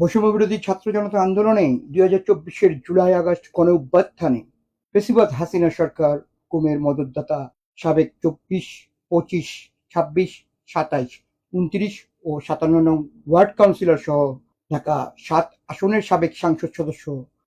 বৈষম্য বিরোধী ছাত্র জনতা আন্দোলনে দুই হাজার চব্বিশের জুলাই আগস্ট গণ অভ্যুত্থানে বেশিবাদ হাসিনা সরকার কুমের মদতদাতা সাবেক চব্বিশ, পঁচিশ, ছাব্বিশ, সাতাইশ, উনত্রিশ ও সাতান্ন নং ওয়ার্ড কাউন্সিলর সহ ঢাকা সাত আসনের সাবেক সংসদ সদস্য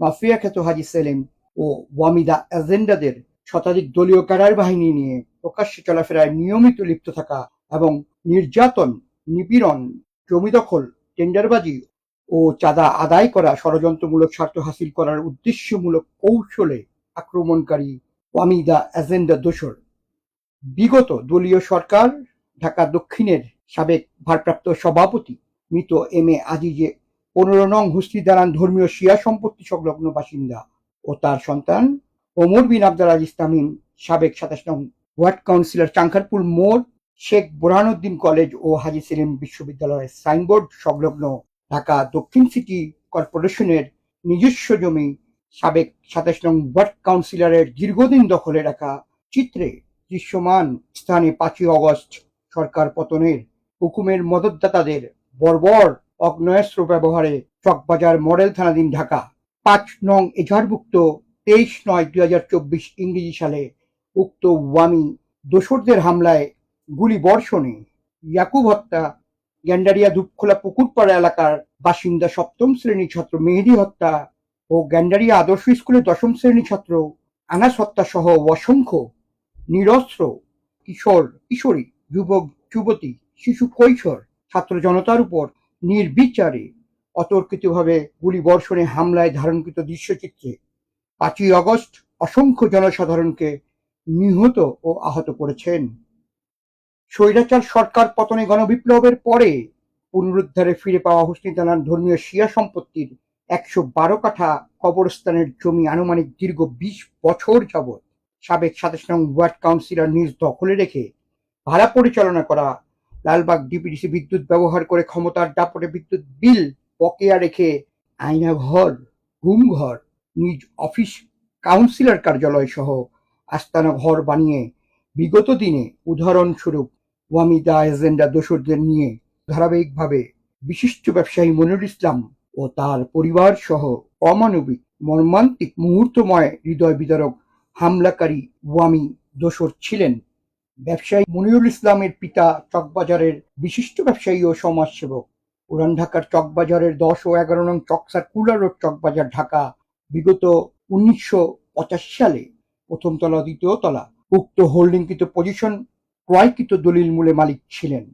মাফিয়া খ্যাত হাজি সেলিম ও ওয়ামিদা এজেন্ডাদের শতাধিক দলীয় ক্যাডার বাহিনী নিয়ে প্রকাশ্যে চলাফেরায় নিয়মিত লিপ্ত থাকা এবং নির্যাতন, নিপীড়ন, জমি দখল, টেন্ডারবাজি ও চাঁদা আদায় করা ষড়যন্ত্রমূলক স্বার্থ হাসিল করার উদ্দেশ্যমূলক কৌশলে আক্রমণকারী ওয়ামিদা এজেন্ডা দোসর। বিগত দলীয় সরকার, ঢাকা দক্ষিণের সাবেক ভারপ্রাপ্ত সভাপতি মৃত এম এ আজিজে পনেরো নং হুসলি দালান ধর্মীয় শিয়া সম্পত্তি সংলগ্ন বাসিন্দা ও তার সন্তান ওমর বিন আব্দুল আজিজ তামিম, সাবেক সাতাশ নং ওয়ার্ড কাউন্সিলর চাঙ্কারপুর মোড়, শেখ বোরহানুদ্দিন কলেজ ও হাজি সেলিম বিশ্ববিদ্যালয়ের সাইনবোর্ড সংলগ্ন ঢাকা দক্ষিণ সিটি কর্পোরেশনের নিজস্ব জমি, সাবেক সাতাশ নং ওয়ার্ড কাউন্সিলরের দীর্ঘদিন দখলে রাখা চিত্রে দৃশ্যমান স্থানে পাঁচই অগস্ট সরকার পতনের হুকুমের মদতদাতাদের বর্বর অগ্নেয়াস্ত্র ব্যবহারে চকবাজার মডেল থানাধীন ঢাকা। পাঁচ নং এজাহারভুক্ত তেইশ নয় দুই হাজার চব্বিশ ইংরেজি সালে উক্ত ওয়ামি দোসরদের হামলায় গুলি বর্ষণে ইয়াকুব হত্যা গ্যান্ডারিয়া ধূপখোলা পুকুরপাড়া এলাকার বাসিন্দা সপ্তম শ্রেণির ছাত্র মেহেদি হত্যা ও গ্যান্ডারিয়া আদর্শ স্কুলের দশম শ্রেণির ছাত্র আনাস হত্যা সহ অসংখ্য নিরস্ত্র কিশোর, কিশোরী, যুবক, যুবতী, শিশু, কৈশোর ছাত্র জনতার উপর নির্বিচারে অতর্কিতভাবে গুলি বর্ষণে হামলায় ধারণকৃত দৃশ্যচিত্রে পাঁচই আগস্ট অসংখ্য জনসাধারণকে নিহত ও আহত করেছেন। স্বৈরাচার সরকার পতনে গণবিপ্লবের পরে পুনরুদ্ধারে ফিরে পাওয়া হুসনি দালান ধর্মীয় শিয়া সম্পত্তির একশো বারো কাঠা কবরস্থানের জমি আনুমানিক দীর্ঘ বিশ বছর যাবৎ সাবেক সাতাশ নং ওয়ার্ড কাউন্সিলর নিজ দখলে রেখে ভাড়া পরিচালনা করা, লালবাগ ডিপিডিসি বিদ্যুৎ ব্যবহার করে ক্ষমতার দাপটে বিদ্যুৎ বিল বকেয়া রেখে আয়নাঘর ঘুমঘর নিজ অফিস কাউন্সিলর কার্যালয় সহ আস্তানা ঘর বানিয়ে বিগত দিনে উদাহরণস্বরূপ ওয়ামিদা এজেন্ডা দোসরদের নিয়ে ধারাবাহিকভাবে বিশিষ্ট ব্যবসায়ী মনিরুল ইসলাম ও তার পরিবার সহ অমানবিক, মর্মান্তিক মুহূর্তময় হৃদয় বিদারক হামলাকারী ওয়ামি দোসর ছিলেন। ব্যবসায়ী মনিরুল ইসলামের পিতা চকবাজারের বিশিষ্ট ব্যবসায়ী ও সমাজসেবক। পুরান ঢাকার চকবাজারের দশ ও এগারো নং চকসার কুলার রোড চকবাজার, ঢাকা, বিগত উনিশশো পঁচাশি সালে প্রথম তলা, দ্বিতীয় তলা, উক্ত হোল্ডিংকৃত পজিশন ক্রয়কৃত দলিল মূলে মালিক ছিলেন।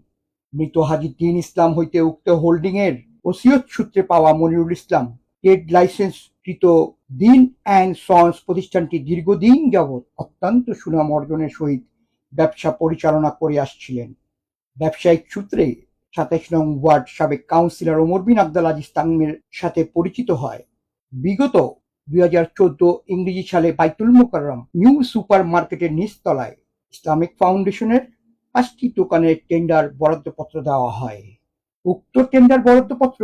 মৃত হাজি দিন ইসলাম হইতে উক্ত হোল্ডিং এর ওসিয়ত সূত্রে পাওয়া মনিরুল ইসলাম ট্রেড লাইসেন্সকৃত দিন অ্যান্ড সন্স প্রতিষ্ঠানটি দীর্ঘদিন যাবৎ অত্যন্ত সুনাম অর্জনের সহিত ব্যবসা পরিচালনা করে আসছিলেন। ব্যবসায়িক সূত্রে সাতাইশ নং ওয়ার্ড সাবেক কাউন্সিলর ওমর বিন আব্দুল আজিজ তামিমের সাথে পরিচিত হয়। বিগত দুই হাজার চোদ্দ ইংরেজি সালে বাইতুল মোকাররম নিউ সুপার মার্কেটের নিচতলায় ইসলামিক ফাউন্ডেশনের পাঁচটি দোকানের টেন্ডার বরাদ্দপত্র দেওয়া হয়। উক্ত টেন্ডার বরাদ্দপত্র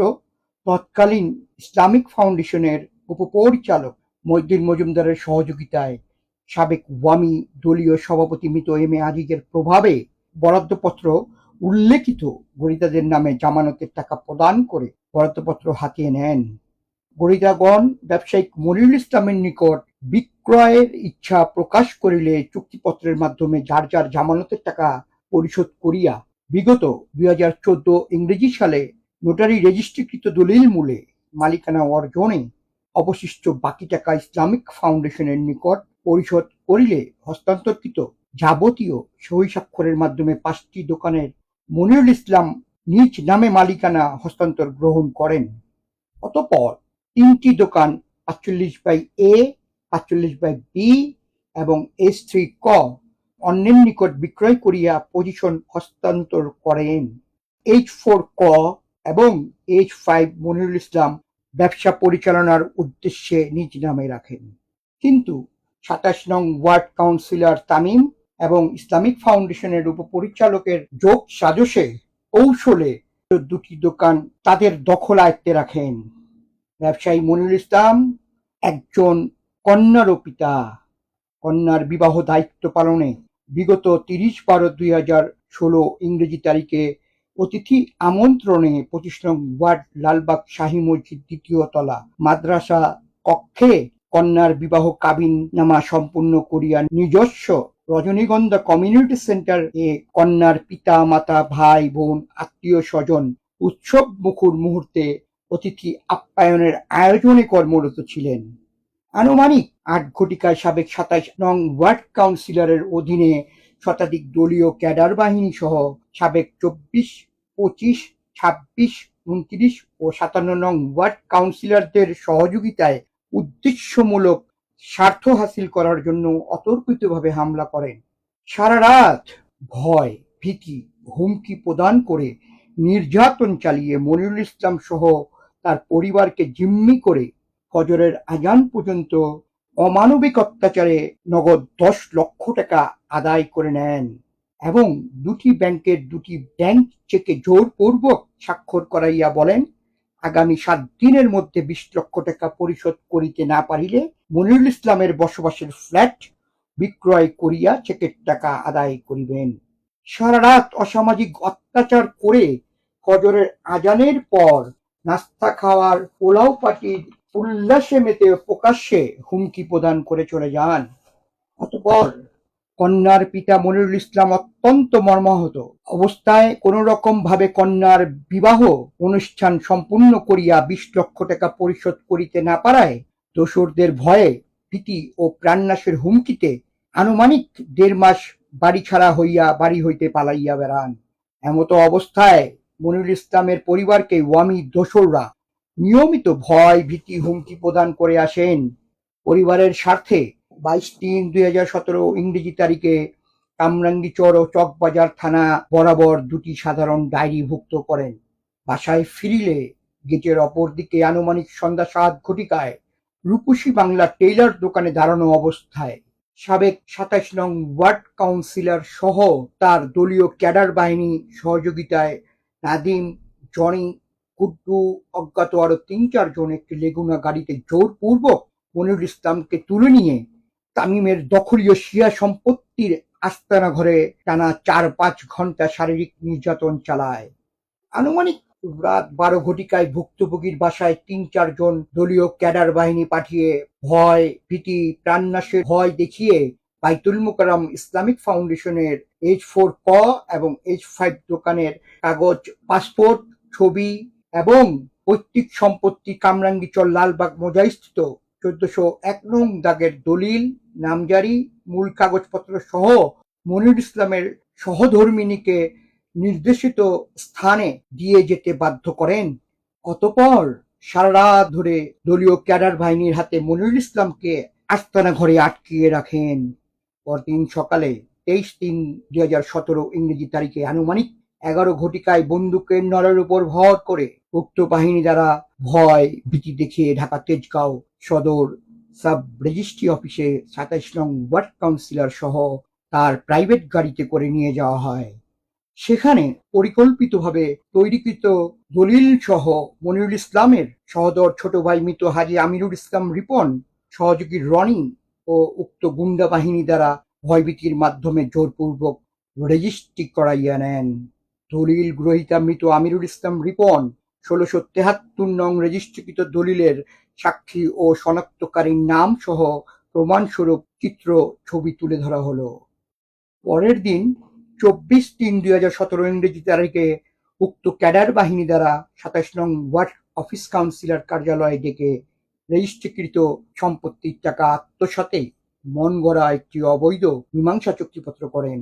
তৎকালীন ইসলামিক ফাউন্ডেশনের উপপরিচালক মইদ্দিন মজুমদারের সহযোগিতায় সাবেক ওয়ামি দলীয় সভাপতি মৃত এম এ আজিজের প্রভাবে বরাদ্দপত্র উল্লেখিত গরিতাদের নামে জামানতের টাকা প্রদান করে বরাদ্দপত্র হাতিয়ে নেন। গরিতাগণ ব্যবসায়িক মনিরুল ইসলামের নিকট বিক্রয়ের ইচ্ছা প্রকাশ করিলে চুক্তিপত্রের মাধ্যমে যার যার জামানতের টাকা পরিশোধ করিয়া বিগত দুই হাজার চোদ্দ ইংরেজি সালে নোটারি রেজিস্ট্রিকৃত দলিল মূলে মালিকানা অর্জনে অবশিষ্ট বাকি টাকা ইসলামিক ফাউন্ডেশনের নিকট পরিশোধ করিলে হস্তান্তরকৃত যাবতীয় সই স্বাক্ষরের মাধ্যমে পাঁচটি দোকানের মনিরুল ইসলাম নিজ নামে মালিকানা হস্তান্তর গ্রহণ করেন। অতঃপর তিনটি দোকান আটচল্লিশ বাই এ, আটচল্লিশ বাই বি এবং এস থ্রি ক অন্যের নিকট বিক্রয় করিয়া পজিশন হস্তান্তর করেন। এইচ ফোর ক এবং এইচ ফাইভ মনিরুল ইসলাম ব্যবসা পরিচালনার উদ্দেশ্যে নিজ নামে রাখেন। কিন্তু সাতাশ নং ওয়ার্ড কাউন্সিলর তামিম এবং ইসলামিক ফাউন্ডেশনের উপপরিচালকের যোগ সাজসে কৌশলে দুটি দোকান তাদের দখল আয়ত্তে রাখেন। ব্যবসায়ী মনিরুল ইসলাম, একজন কন্যারও পিতা। কন্যার বিবাহ দায়িত্ব পালনে বিগত তিরিশ বারো দুই হাজার ষোলো ইংরেজি তারিখে অতিথি আমন্ত্রণে পঁচিশ নং ওয়ার্ড লালবাগ শাহী মসজিদ দ্বিতীয় তলা মাদ্রাসা কক্ষে কন্যার বিবাহ কাবিন নামা সম্পূর্ণ করিয়া নিজস্ব রজনীগন্ধা কমিউনিটি সেন্টার এ কন্যার পিতা, মাতা, ভাই, বোন আত্মীয় স্বজন উৎসব মুখর মুহূর্তে অতিথি আপ্যায়নের আয়োজনে কর্মরত ছিলেন। আনুমানিক আট ঘটিকায় সাবেক সাতাইশ নং ওয়ার্ড কাউন্সিলরের অধীনে শতাধিক দলীয় ক্যাডার বাহিনী সহ সাবেক চব্বিশ, পঁচিশ, ছাব্বিশ, উনত্রিশ ও সাতান্ন নং ওয়ার্ড কাউন্সিলরদের সহযোগিতায় উদ্দেশ্যমূলক স্বার্থ হাসিল করার জন্য অতর্কিতভাবে হামলা করেন। সারা রাত ভয়, ভীতি, হুমকি প্রদান করে নির্যাতন চালিয়ে মনিরুল ইসলাম সহ তার পরিবারকে জিম্মি করে ফজরের আজান পর্যন্ত অমানবিক অত্যাচারে নগদ দশ লক্ষ টাকা আদায় করে নেন এবং দুটি ব্যাংকের দুটি ব্যাংক চেকে জোরপূর্বক স্বাক্ষর করাইয়া বলেন, আগামী সাত দিনের মধ্যে বিশ লক্ষ টাকা পরিশোধ করিতে না পারিলে মনিরুল ইসলামের বসবাসের ফ্ল্যাট বিক্রয় করিয়া চেকের টাকা আদায় করিবেন। সারা রাত অসামাজিক অত্যাচার করে ফজরের আজানের পর নাস্তা খাওয়ার পোলাও পাটির উল্লাসে মেতে প্রকাশ্যে হুমকি প্রদান করে চলে যান। অতপর কন্যার পিতা মনিরুল ইসলাম অত্যন্ত মর্মাহত। অবস্থায় কোন রকম ভাবে কন্যার বিবাহ অনুষ্ঠান সম্পূর্ণ করিয়া বিশ লক্ষ টাকা পরিশোধ করিতে না পারায় দোসরদের ভয়ে ভীতি ও প্রাণনাশের হুমকিতে আনুমানিক দেড় মাস বাড়ি ছাড়া হইয়া বাড়ি হইতে পালাইয়া বেড়ান। এমতো অবস্থায় মনিরুল ইসলামের পরিবারকে ওয়ামি দোসররা নিয়মিত ভয়, ভীতি, হুমকি প্রদান করে আসেন। পরিবারের স্বার্থে বাইশ তিন দুই হাজার সতেরো ইংরেজি তারিখে কামরাঙ্গীচর ও চকবাজার থানা বরাবর দুটি সাধারণ ডায়েরিভুক্ত করেন। বাসায় ফিরিলে গেটের অপর দিকে আনুমানিক সন্ধ্যা সাত ঘটিকায় রূপসী বাংলা টেইলার দোকানে দাঁড়ানো অবস্থায়। সাবেক সাতাশ নং ওয়ার্ড কাউন্সিলর সহ তার দলীয় ক্যাডার বাহিনী সহযোগিতায় নাদিম জনি, কুড্ডু, অজ্ঞাত আরও তিন চারজন একটি লেগুনা গাড়িতে জোরপূর্বক মনিরুল ইসলামকে তুলে নিয়ে তামিমের দখলীয় শিয়া সম্পত্তির আস্তানা ঘরে টানা চার পাঁচ ঘণ্টা শারীরিক নির্যাতন চালায়। আনুমানিক রাত বারো ঘটিকায় ভুক্তভোগীর বাসায় তিন চারজন দলীয় ক্যাডার বাহিনী পাঠিয়ে ভয়, ভীতি, প্রাণনাশের ভয় দেখিয়ে বাইতুল মোকারম ইসলামিক ফাউন্ডেশনের এইচ ফোর ক এবং এইচ ফাইভ দোকানের কাগজ, পাসপোর্ট, ছবি এবং পৈতৃক সম্পত্তি কামরাঙ্গীচর লালবাগ মোজাইস্থিত চোদ্দশো এক নং দাগের দলিল, নামজারি, মূল কাগজপত্র সহ মনির ইসলামের সহধর্মিনীকে নির্দেশিত স্থানে দিয়ে যেতে বাধ্য করেন। অতপর সারা ধরে দলীয় ক্যাডার বাহিনীর হাতে মনিরুল ইসলামকে আস্তানা ঘরে আটকিয়ে রাখেন। পরদিন সকালে তেইশ তিন দুই হাজার সতেরো ইংরেজি তারিখে আনুমানিক এগারো ঘটিকায় বন্দুকের নলের উপর ভর করে উক্ত বাহিনী দ্বারা ভয় ভীতি দেখিয়ে ঢাকা তেজগাঁও সদর সাব রেজিস্ট্রি অফিসে সাতাইশ নং ওয়ার্ড কাউন্সিলর সহ তার প্রাইভেট গাড়িতে করে নিয়ে যাওয়া হয়। সেখানে পরিকল্পিতভাবে তৈরিকৃত দলিল সহ মনিরুল ইসলামের সহদর ছোট ভাই মৃত হাজি আমিরুল ইসলাম রিপন, সহযোগী রনি ও উক্ত গুন্ডা বাহিনী দ্বারা ভয়ভীতির মাধ্যমে জোরপূর্বক রেজিস্ট্রি করাইয়া নেন। দলিল গ্রহীতা মৃত আমিরুল ইসলাম রিপন, ষোলোশো তেহাত্তর নং রেজিস্ট্রিকৃত দলিলের সাক্ষী ও শনাক্তকারীর নাম সহ প্রমাণস্বরূপ চিত্র, ছবি তুলে ধরা হলো। পরের দিন, চব্বিশ তিন দুই হাজার সতেরো ইংরেজি তারিখে উক্ত ক্যাডার বাহিনী দ্বারা সাতাশ নং ওয়ার্ড অফিস কাউন্সিলর কার্যালয়ে ডেকে রেজিস্ট্রিকৃত সম্পত্তির টাকা আত্মসাতে মন গড়া একটি অবৈধ মীমাংসা চুক্তিপত্র করেন।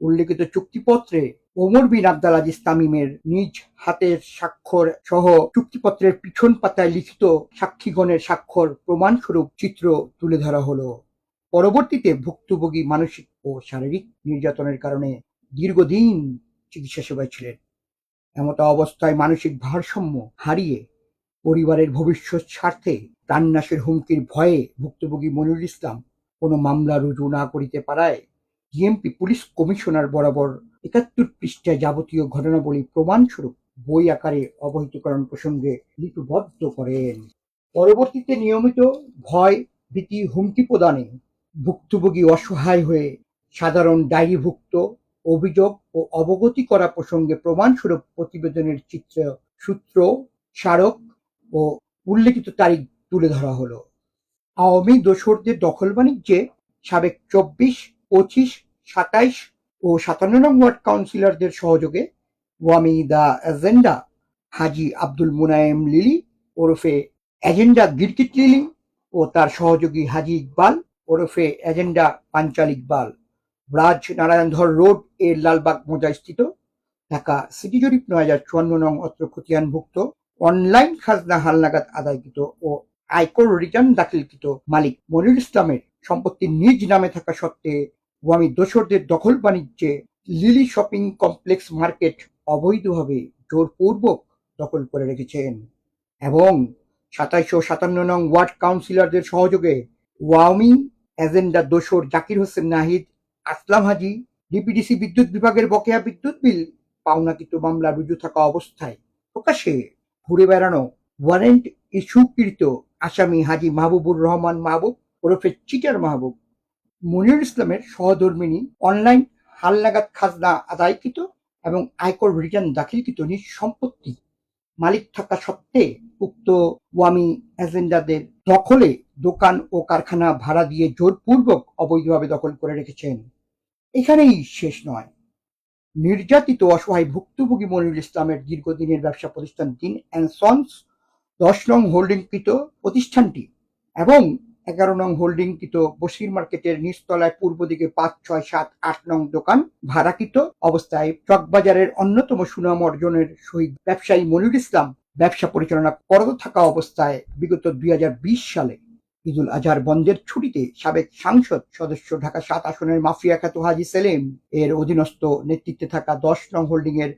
উল্লেখিত চুক্তিপত্রে ওমর বিন আবদাল আজিজ তামিমের নিজ হাতের স্বাক্ষর সহ চুক্তিপত্রের পিছন পাতায় লিখিত সাক্ষীগণের স্বাক্ষর প্রমাণস্বরূপ চিত্র তুলে ধরা হলো। পরবর্তীতে ভুক্তভোগী মানসিক ও শারীরিক নির্যাতনের কারণে দীর্ঘদিন চিকিৎসা সেবায় ছিলেন। এমতো অবস্থায় মানসিক ভারসাম্য হারিয়ে পরিবারের ভবিষ্যৎ স্বার্থে প্রাণনাশের হুমকির ভয়ে ভুক্তভোগী মনিরুল ইসলাম কোনো মামলা রুজু না করিতে পারায় ডিএমপি পুলিশ কমিশনার বরাবর একাত্তর পৃষ্ঠায় যাবতীয় ঘটনাবলী প্রমাণস্বরূপ বই আকারে অবহিতকরণ প্রসঙ্গে লিপিবদ্ধ করেন। পরবর্তীতে নিয়মিত ভয়, ভীতি, হুমকি প্রদানে ভুক্তভোগী অসহায় হয়ে সাধারণ ডায়েরিভুক্ত অভিযোগ ও অবগতি করা প্রসঙ্গে প্রমাণস্বরূপ প্রতিবেদনের চিত্র, সূত্র, স্মারক ও উল্লেখিত তারিখ তুলে ধরা হলো। আওয়ামী দোসরদের দখল বাণিজ্যে সাবেক চব্বিশ, পঁচিশ, সাতাইশ ও সাতান্ন নং ওয়ার্ড কাউন্সিলরদের সহযোগে ওয়ামি দ্য এজেন্ডা হাজি আব্দুল মুনায়েম লিলি ওরফে এজেন্ডা গিরকিট লিলি ও তার সহযোগী হাজি ইকবাল ওরফে এজেন্ডা পাঞ্চাল ইকবাল। রাজ নারায়ণধর রোডের লালবাগ মোজা স্থিত ঢাকা সিটি জরিপ নয় হাজার চুয়ান্ন নং অত্র খতিয়ানভুক্ত অনলাইন খাজনা হালনাগাদ আদায়কৃত ও আয়কর রিটার্ন দাখিলকৃত মালিক মনির ইসলামের সম্পত্তি নিজ নামে থাকা সত্ত্বে ওয়ামি দোসরদের দখল বাণিজ্যে লিলি শপিং কমপ্লেক্স মার্কেট অবৈধভাবে জোরপূর্বক দখল করে রেখেছেন এবং সাতাইশো সাতান্ন নং ওয়ার্ড কাউন্সিলরদের সহযোগে ওয়ামি এজেন্ডা দোসর জাকির হোসেন নাহিদ, আসলাম হাজি, ডিপিডিসি বিদ্যুৎ বিভাগের বকেয়া বিদ্যুৎ বিল, পাওনাকৃত মামলা রুজু থাকা অবস্থায় প্রকাশ্যে ঘুরে বেড়ানো ওয়ারেন্ট ইস্যুকৃত আসামি হাজি মাহবুবুর রহমান মাহবুব, ওরফে চিটার মাহবুব। মনির ইসলামের সহধর্মিনী অনলাইন হালনাগাদ খাজনা আদায়কৃত এবং আয়কর রিটার্ন দাখিলকৃত নিজ সম্পত্তি মালিক থাকা সত্ত্বে উক্ত ওয়ামি এজেন্ডাদের দখলে দোকান ও কারখানা ভাড়া দিয়ে জোরপূর্বক অবৈধভাবে দখল করে রেখেছেন। এখানেই শেষ নয়। নির্যাতিত অসহায় ভুক্তভোগী মনিরুল ইসলামের দীর্ঘদিনের ব্যবসা প্রতিষ্ঠান দিন অ্যান্ড সন্স দশ নং হোল্ডিংকৃত প্রতিষ্ঠানটি এবং এগারো নং হোল্ডিংকৃত বসির মার্কেটের নিচতলায় পূর্ব দিকে পাঁচ, ছয়, সাত, আট নং দোকান ভাড়াকৃত অবস্থায় চকবাজারের অন্যতম সুনাম অর্জনের সহিত ব্যবসায়ী মনিরুল ইসলাম ব্যবসা পরিচালনা করত থাকা অবস্থায় বিগত দুই হাজার বিশ সালে ঈদুল আজহার বন্ধের ছুটিতে সাবেক সাংসদ সদস্য ঢাকা সাত আসনের মাফিয়া খ্যাত হাজি সেলিম এর অধীনস্থ নেতৃত্বে থাকা দশ নং হোল্ডিং এর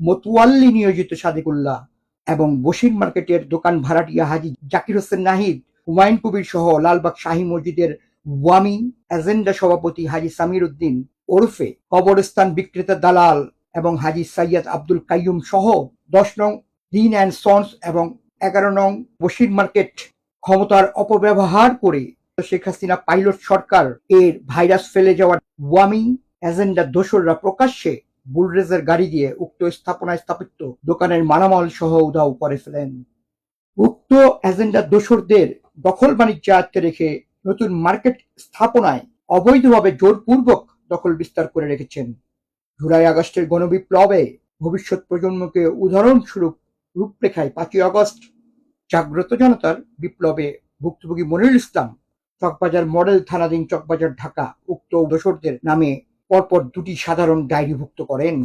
মতুয়াল্লি নিয়োজিত সাদিকুল্লাহ এবং বসির মার্কেটের দোকান ভাড়াটিয়া হাজি জাকির হোসেন নাহিদ হুমায়ুন কবির সহ লালবাগ শাহী মসজিদের ওয়ামি এজেন্ডা সভাপতি হাজি সামির উদ্দিন ওরফে কবরস্থান বিক্রেতা দালাল এবং হাজি সৈয়দ আব্দুল কাইয়ুম সহ দশ নং দিন অ্যান্ড সন্স এবং এগারো নং বসির মার্কেট ক্ষমতার অপব্যবহার করে শেখ হাসিনা পাইলট সরকার এর ভাইরাস ফেলে যাওয়ার ওয়ামি এজেন্ডা দোসররা প্রকাশ্যে বুলরেজের গাড়ি দিয়ে উক্ত স্থাপনায় স্থাপিত দোকানের মালামাল সহ উধাও করে ফেলেন। উক্ত এজেন্ডা দোসরদের দখল বাণিজ্য আয়ত্তে রেখে নতুন মার্কেট স্থাপনায় অবৈধভাবে জোরপূর্বক দখল বিস্তার করে রেখেছেন। জুলাই আগস্টের গণবিপ্লবে ভবিষ্যৎ প্রজন্মকে উদাহরণস্বরূপ রূপরেখায় পাঁচই আগস্ট জাগ্রত জনতার বিপ্লবে ভুক্তভোগী মনিরুল ইসলাম চকবাজার মডেল থানাধীন চকবাজার ঢাকা উক্ত দোসরদের নামে পরপর দুটি সাধারণ ডায়েরিভুক্ত করেন।